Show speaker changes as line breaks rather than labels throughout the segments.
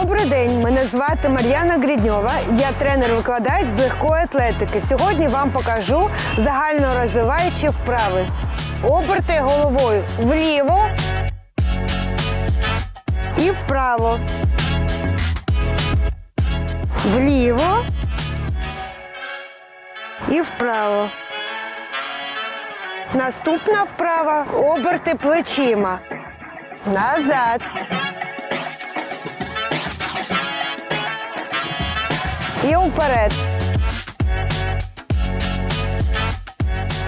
Добрий день, мене звати Мар'яна Грідньова. Я тренер-викладач з легкої атлетики. Сьогодні вам покажу загально розвиваючі вправи. Оберти головою вліво і вправо. Вліво і вправо. Наступна вправа оберти плечима. Назад. І вперед.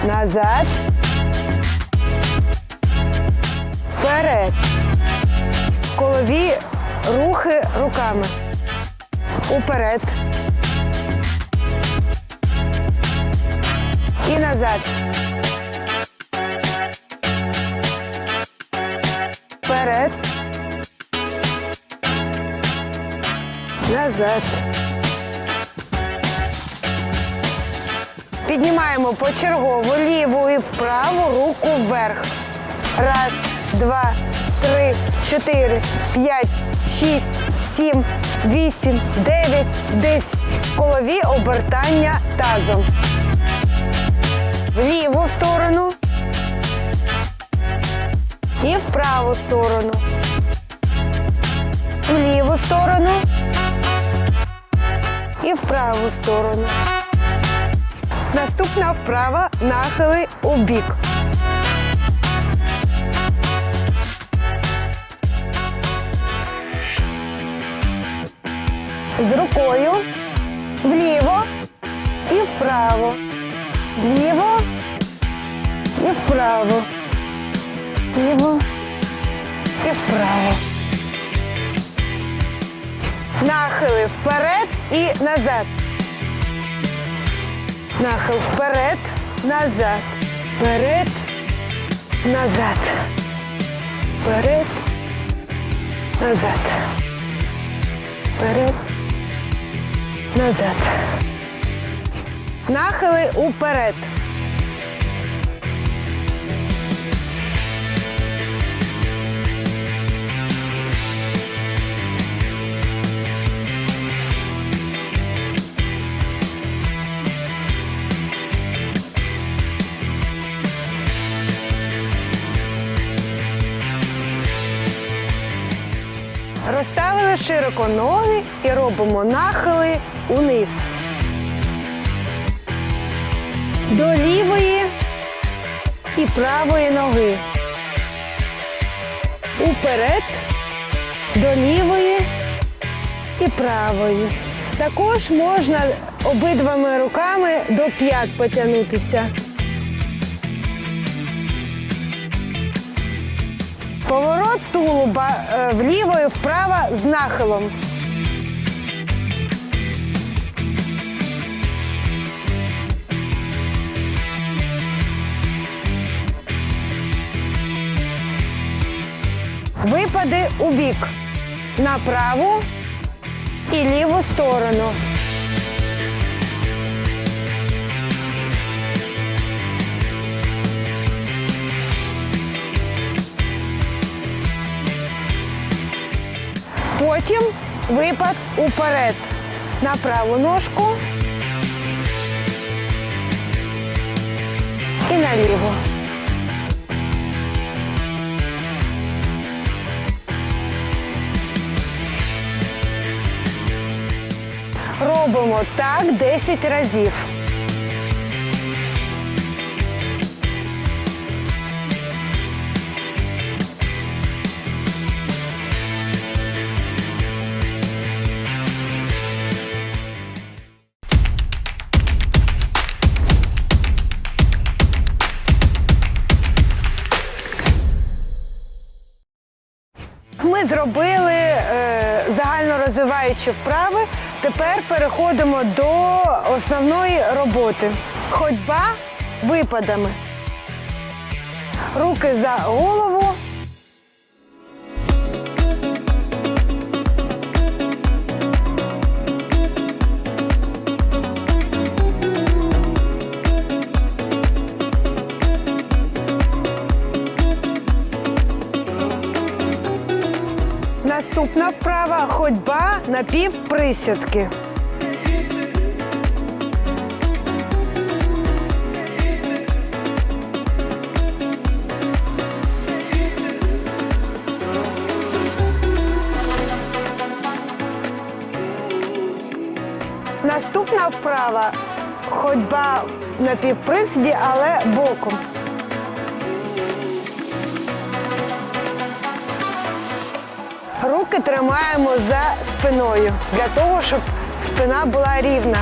Назад. Вперед. Колові рухи руками. Уперед. І назад. Вперед. Назад. Піднімаємо почергово ліву і вправу руку вверх. Раз, два, три, чотири, п'ять, шість, сім, вісім, дев'ять, десять. Колові обертання тазом. В ліву сторону. І в праву сторону. В ліву сторону. І в праву сторону. Наступна вправа нахили у бік. З рукою вліво і вправо. Вліво і вправо. Вліво і вправо. Нахили вперед і назад. Нахил вперед, назад, вперед, назад, вперед, назад, вперед, назад. Нахили уперед. Розставили широко ноги і робимо нахили униз. До лівої і правої ноги. Уперед, до лівої і правої. Також можна обидвома руками до п'ят потягнутися. Поворот тулуба е, вліво і вправо з нахилом. Випади у бік на праву і ліву сторону. Потім випад уперед на праву ножку і на ліву. Робимо так 10 разів. Ми зробили е, загальнорозвиваючі вправи. Тепер переходимо до основної роботи. Ходьба випадами. Руки за голову. Наступна вправа ходьба на півприсядки. Наступна вправа ходьба на півприсіді, але боком. Руки тримаємо за спиною для того, щоб спина була рівна.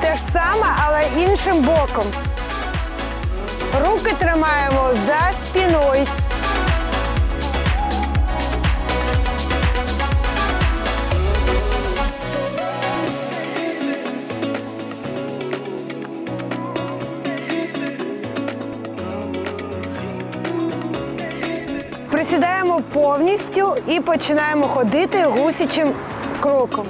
Те ж саме, але іншим боком. Руки тримаємо за спиною. Повністю і починаємо ходити гусячим кроком.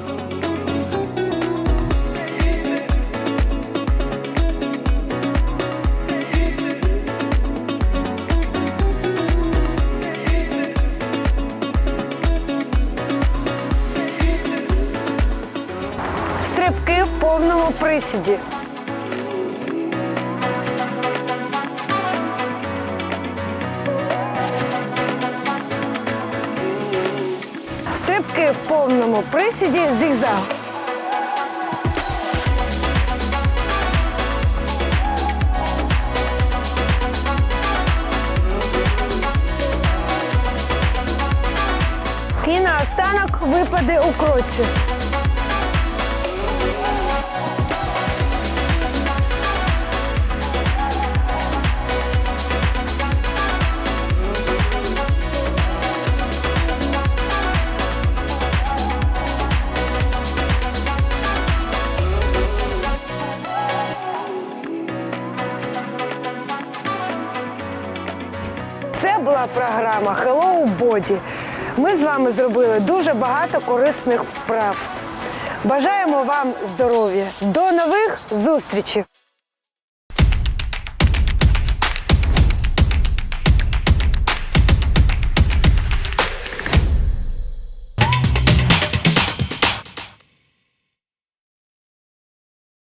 Стрибки в повному присіді. В повному присіді зігзаг. І наостанок випади у кроці. Була програма Hello Body. Ми з вами зробили дуже багато корисних вправ. Бажаємо вам здоров'я. До нових зустрічей!